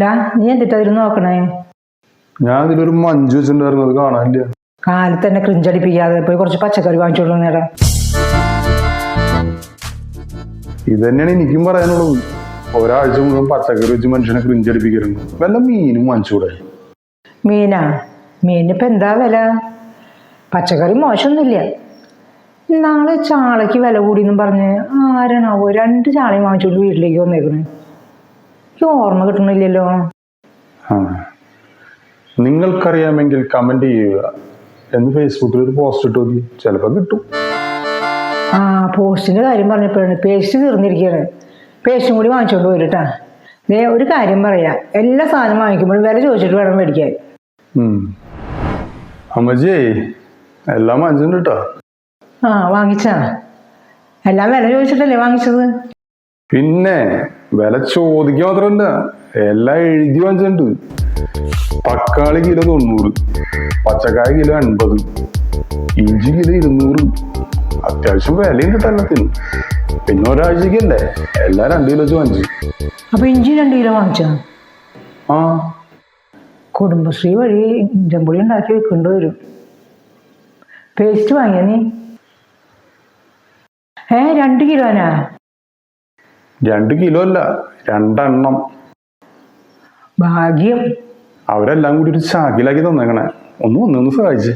ഡാ നീ നോക്കണേ? ഞാൻ ഇതിലൊരു മഞ്ജു വെച്ചിട്ടുണ്ടായിരുന്നു അത് കാണാനില്ല. കാലത്ത് തന്നെ ക്രിഞ്ചടിപ്പിക്കാതെ പോയി കുറച്ച് പച്ചക്കറി വാങ്ങിച്ചോളൂ നേരം ഇത് തന്നെയാണ് എനിക്കും പറയാനുള്ളത്. ഒരാഴ്ച മുഴുവൻ പച്ചക്കറി വെച്ച് മനുഷ്യനെ ക്രിഞ്ചടിപ്പിക്കലുണ്ട് വല്ല മീനും വാങ്ങിച്ചൂടെ മീനാ? മീനിനിപ്പോൾ എന്താ വില? പച്ചക്കറി മോശമൊന്നുമില്ല. നാളെ ചാളയ്ക്ക് വില കൂടിയെന്നും പറഞ്ഞ് ആരാണാവോ രണ്ട് ചാളയും വാങ്ങിച്ചോണ്ട് വീട്ടിലേക്ക് വന്നേക്കണേ എനിക്ക് ഓർമ്മ കിട്ടണില്ലല്ലോ. നിങ്ങൾക്കറിയാമെങ്കിൽ കമന്റ് ചെയ്യുക. എന്ന് ഫേസ്ബുക്കിൽ ഒരു പോസ്റ്റ് ഇട്ടു നോക്കി. ചിലപ്പോൾ കിട്ടും. ആ പോസ്റ്റിന്റെ കാര്യം പറഞ്ഞപ്പോഴാണ് പേസ്റ്റ് തീർന്നിരിക്കുകയാണ് പേസ്റ്റും കൂടി വാങ്ങിച്ചോണ്ട് പോയിട്ടാ. ദേ ഒരു കാര്യം പറയാ. എല്ലാ സാധനം വാങ്ങിക്കുമ്പോഴും വില ചോദിച്ചിട്ട് വേണം മേടിക്കാൻ. അമ്മജി എല്ലാം വാങ്ങിച്ചിട്ടുണ്ട് കേട്ടോ ആ വാങ്ങിച്ചാ? എല്ലാം വില ചോദിച്ചിട്ടല്ലേ വാങ്ങിച്ചത്? പിന്നെ വില ചോദിക്കുക മാത്രമല്ല എല്ലാം എഴുതി വാങ്ങിച്ചിട്ടുണ്ട്. തക്കാളി കിലോ തൊണ്ണൂറ് പച്ചക്കായ കിലോ എൺപത് ഇഞ്ചി കിലോ ഇരുന്നൂറ്. അത്യാവശ്യം വിലയുണ്ട് തന്നത്തിന് പിന്നെ ഒരാഴ്ചക്കല്ലേ എല്ലാം രണ്ട് കിലോ വെച്ച് വാങ്ങിച്ചു. അപ്പൊ ഇഞ്ചി രണ്ട് കിലോ വാങ്ങിച്ചാ? ആ. കുടുംബശ്രീ വഴി ഇഞ്ചമ്പുളി ഉണ്ടാക്കി വെക്കേണ്ടി വരും. പേസ്റ്റ് വാങ്ങിയ നീ? ഏ രണ്ട് കിലോനാ? രണ്ട് കിലോ അല്ല രണ്ടെണ്ണം. ഭാഗ്യം. അവരെല്ലാം കൂടി ഒരു ചാക്കിലാക്കി തന്നേക്കണേ. ഒന്ന് ഒന്ന് സഹായിച്ച്.